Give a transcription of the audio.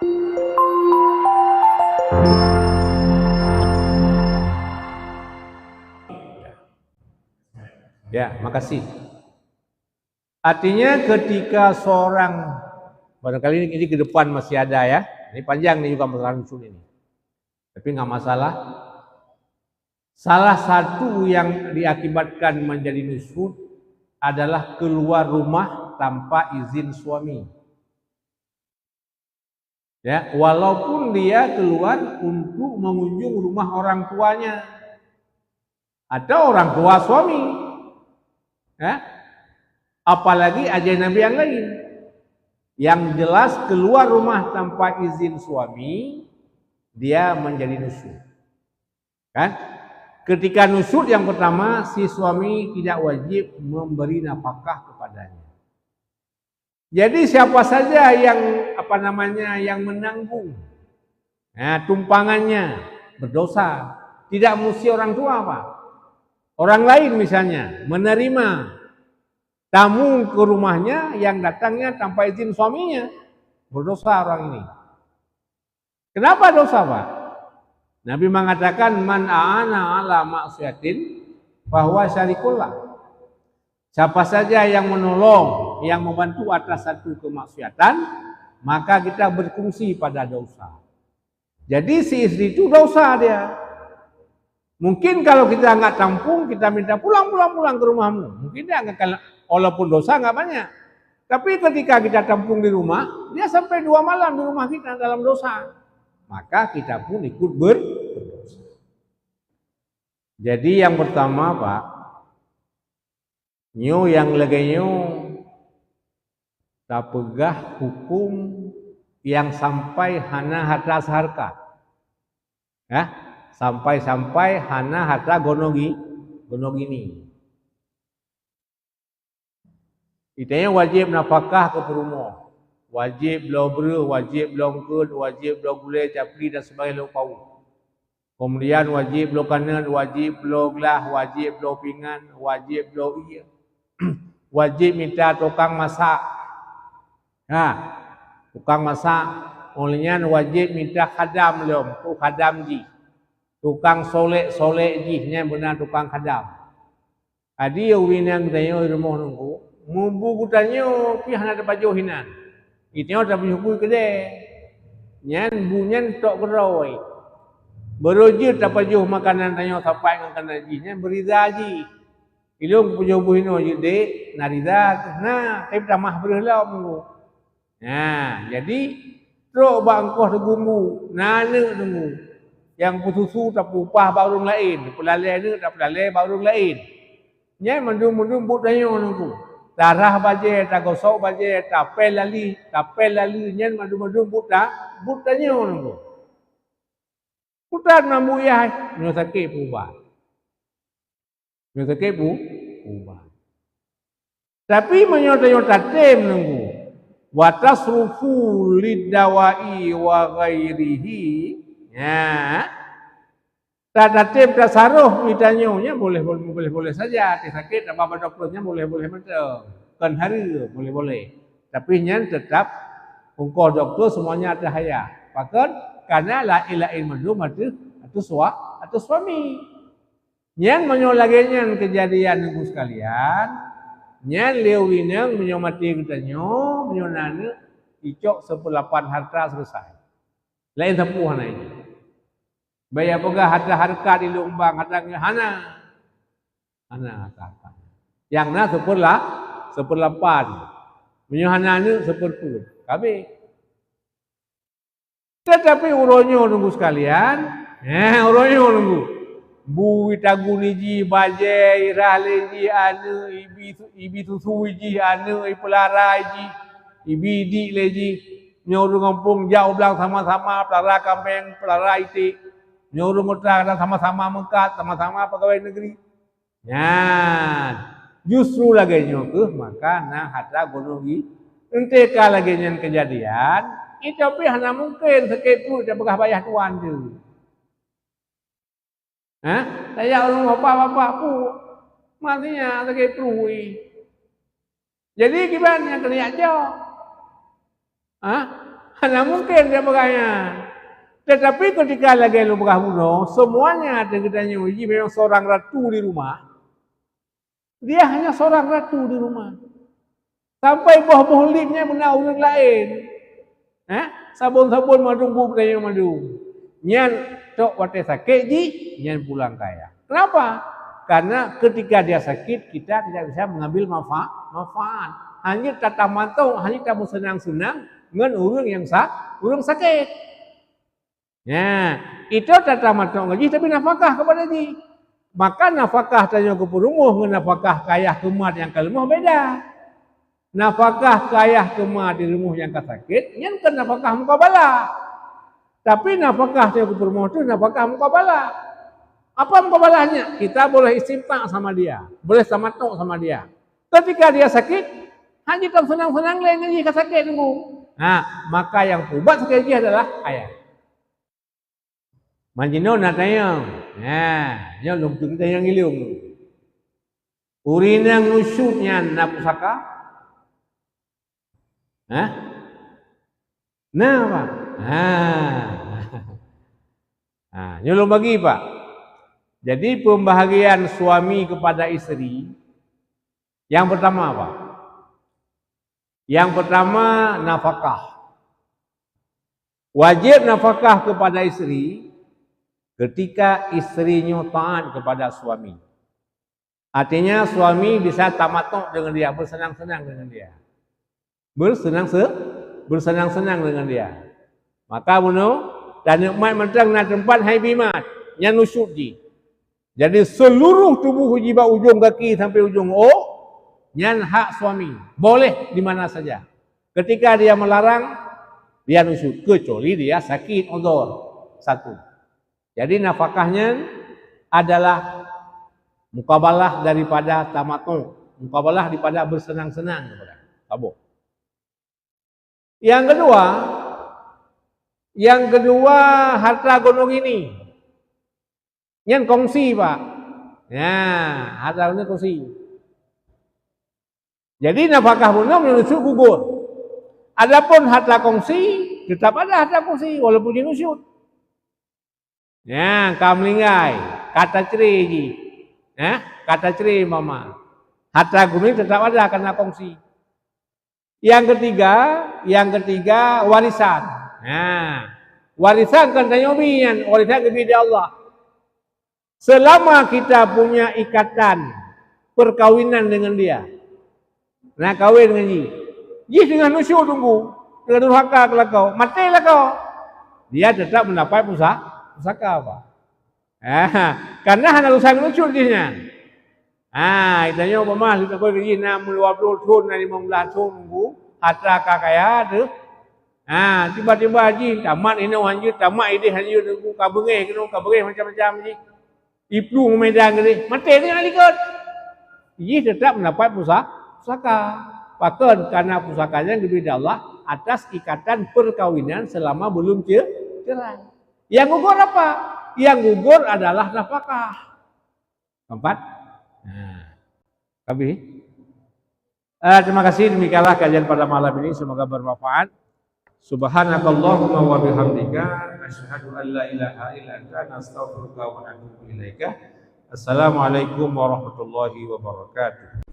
Ya, makasih. Artinya ketika seorang barangkali ini, ini ke depan masih ada ya. Ini panjang nih juga masalah ini. Tapi nggak masalah. Salah satu yang diakibatkan menjadi nusud adalah keluar rumah tanpa izin suami. Ya, walaupun dia keluar untuk mengunjung rumah orang tuanya atau orang tua suami. Ya. Apalagi Nabi yang lain. Yang jelas keluar rumah tanpa izin suami, dia menjadi nusuk. Kan? Ketika nusuk yang pertama, si suami tidak wajib memberi nafkah. Jadi siapa saja yang apa namanya yang menanggung ya, tumpangannya berdosa, tidak mesti orang tua pak. Orang lain misalnya menerima tamu ke rumahnya yang datangnya tanpa izin suaminya. Berdosa orang ini. Kenapa dosa, Pak? Nabi mengatakan man aana ala maksiatin bahwa syarikullah. Siapa saja yang menolong, yang membantu atas satu kemaksiatan, maka kita berfungsi pada dosa. Jadi si istri itu dosa dia. Mungkin kalau kita nggak tampung, kita minta pulang, pulang, pulang ke rumahmu. Mungkin dia nggak walaupun dosa nggak banyak. Tapi ketika kita tampung di rumah, dia sampai dua malam di rumah kita dalam dosa. Maka kita pun ikut ber berdosa. Jadi yang pertama Pak, nyu yang legenyo tak pegah hukum yang sampai hana harta harka. Ya, sampai-sampai hana harta gonogi gonogini. Itanya wajib nafkah ke perumo. Wajib ber, wajib kun, wajib gulai, capri dan sebagainya pau. Kemudian wajib belau kanan, wajib belau gelah, wajib belau pingan, wajib belau iya. wajib minta tukang masak. Ha, tukang masak. Olehnya wajib minta khadam lom, tu khadam ji. Tukang solek-solek ji, nya benar tukang khadam. Adi yo winang dayo rumah nunggu. Mumbu kutanyo pi hana dapat johinan. Itnya dapat hukui kede. Nyan bunyan tok keroi. Beroje dapat joh makanan tanyo sampai dengan ji. Nyan beriza ji. Ilung pujo buhino je de narida. Nah, tapi tamah berhelau minggu. Nah, jadi teruk bangkuh tergumbu, nana tunggu. Yang bersusu tak pupah baru lain, pelalai ni tak pelalai baru lain. Nya mendung-mendung buat dayu nunggu. Darah baje, tak gosok baje, tak pel lali, tak pel lali. Nya mendung-mendung buat dah, buat dayu nunggu. Kutar nambu ya, nyusake pupah. Nyusake pupah. Tapi menyotai-nyotai menunggu. nunggu. Wa tasrufu lidawai wa ghairihi ya Tak tim tasaruh mitanyonya boleh boleh boleh boleh saja. Tidak sakit apa dokternya boleh boleh macam kan hari boleh boleh. Tapi nyan tetap ungkol dokter semuanya ada haya. Bahkan karena la ilaha illallah mati atau sua atau suami. Nyan menyolagenyan kejadian ibu sekalian. Nyan lewinang menyomati ketanyo menyonana icok sepelapan harta selesai. Lain sepuh ini. Bayar pegah harta harkat di lumbang hadangnya hana. Hana harta. Yang na seperlah seperlapan. Menyuhana ni seperpun. Kami. Tetapi uronyo nunggu sekalian. Eh uronyo nunggu. Bu itaguni ji baje irale ji anu ibi ibi susu ji anu ipelara ji ibi di leji nyoru ngampung jauh belang sama-sama pelara kampeng pelara itik nyuruh mutra sama-sama mengkat, sama-sama pegawai negeri. Ya, justru lagi nyokuh maka nah hata gunungi ente lagi nyen kejadian itu tapi hanya mungkin seketu dia begah bayar tuan tu. Hah? Saya orang bapak-bapak pu matinya seketu. Jadi gimana kena aja? Hah? Mana mungkin dia berkaya. Tetapi ketika lagi lu berahmuno, semuanya ada ketanya uji memang seorang ratu di rumah. Dia hanya seorang ratu di rumah. Sampai buah-buah lipnya benar lain. Eh? Sabun-sabun madu bu bertanya madu. Nyan tok wate sakit ji, nyan pulang kaya. Kenapa? Karena ketika dia sakit, kita tidak bisa mengambil manfaat. manfaat. Hanya tata mantau, hanya kamu senang-senang dengan orang yang sak, orang sakit. Ya, itu tata mantau ngaji tapi nafkah kepada ji. Maka nafkah tanya ke perumuh dengan nafkah kaya kemat yang kalmah beda. Nafkah kaya kemat di rumah yang sakit, yang kan nafkah mukabala. Tapi nafkah perumuh itu nafkah mukabala. Apa mukabalahnya? Kita boleh istimta sama dia, boleh sama tok sama dia. Ketika dia sakit, hanya kamu senang-senang lain ke sakit tunggu. Nah, maka yang ubat sekali adalah ayat. Manjino nak tanya. Nah, ya lum tu kita yang ilung. Urinang nusutnya na pusaka. Hah? Nah, apa? Nah. Nah, bagi Pak. Jadi pembahagian suami kepada istri yang pertama apa? Yang pertama nafkah. Wajib nafkah kepada istri ketika istrinya taat kepada suami. Artinya suami bisa tamatok dengan dia, bersenang-senang dengan dia. Bersenang se bersenang-senang dengan dia. Maka bunuh dan nikmat mentang na tempat hai bimat yang nusuk ji. Jadi seluruh tubuh jiba ujung kaki sampai ujung o nyan hak suami. Boleh di mana saja. Ketika dia melarang dia nusuk kecuali dia sakit odor. Satu. Jadi nafkahnya adalah mukabalah daripada tamatu, mukabalah daripada bersenang-senang kepada. Yang kedua, yang kedua harta gunung ini. Yang kongsi pak. Ya, harta ini kongsi. Jadi nafkah bunga menusuk gugur. Adapun harta kongsi, tetap ada harta kongsi walaupun dinusuk. Ya, kamlingai, kata ceri Ya, kata ceri mama. Harta gunung tetap ada karena kongsi. Yang ketiga, yang ketiga warisan. Nah, warisan kan tanyomian, warisan kepada Allah. Selama kita punya ikatan perkawinan dengan dia. Nah, kawin dengan dia. Dia dengan nusyuk tunggu. Dengan durhaka kalau kau. Matilah kau. Dia tetap mendapat pusaka. Pusaka apa? Ah, karena hanya urusan nusyuk dia. Ah, itanya apa mah kita kau kerja nak meluap tahun, nak lima belas tahun tunggu. Hatra kakaya tu. Ha, tiba-tiba haji tamat ini haji tamat ini haji tu kabenge kena kabenge macam-macam haji. Iplu medan ke mati ni nak ikut. Haji tetap mendapat pusaka. Bahkan karena pusakanya kepada Allah atas ikatan perkawinan selama belum cerai. Yang gugur apa? Yang gugur adalah nafkah. Keempat. Nah. Habis. Uh, terima kasih demikianlah kajian pada malam ini semoga bermanfaat. Subhanakallahumma wa bihamdika asyhadu an la ilaha illa anta astaghfiruka wa atubu ilaika. Assalamualaikum warahmatullahi wabarakatuh.